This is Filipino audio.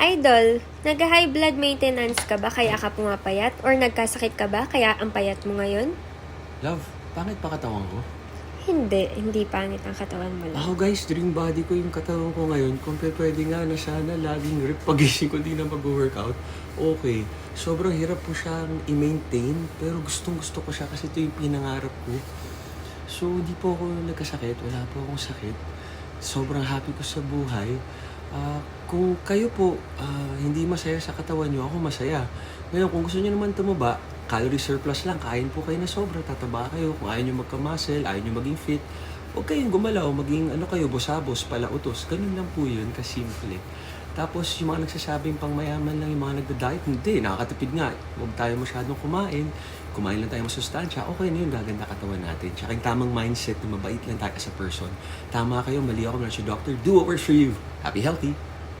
Idol, nag-high blood maintenance ka ba kaya ka pumapayat? Or nagkasakit ka ba kaya ang payat mo ngayon? Love, pangit pa katawan ko? Hindi, hindi pangit ang katawan mo lang. Ako guys, dream body ko yung katawan ko ngayon. Kung pwede nga na sana laging rip pagising ko di na mag-workout. Okay. Sobrang hirap po siyang i-maintain. Pero gustong gusto ko siya kasi ito yung pinangarap ko. So, di po ako nagkasakit. Wala po akong sakit. Sobrang happy ko sa buhay. Ah, kung kayo po ah, hindi masaya sa katawan nyo, ako masaya. Ngayon, kung gusto nyo naman tumaba, calorie surplus lang, kain po kayo na sobra, tataba kayo. Kung ayaw nyo magka-muscle, ayaw nyo maging fit, huwag kayong gumalaw, maging ano kayo, bosabos, palautos. Ganun lang po yun, kasimple. Tapos yung mga nagsasabing pang mayaman lang yung mga nagda-diet, hindi, nakakatipid nga. Huwag tayo masyadong kumain, kumain lang tayo masustansya, okay na yun, gaganda katawan natin. Tsaka yung tamang mindset na mabait lang tayo as a person. Tama kayo, mali ako, doctor. Do what works for you. Happy, healthy.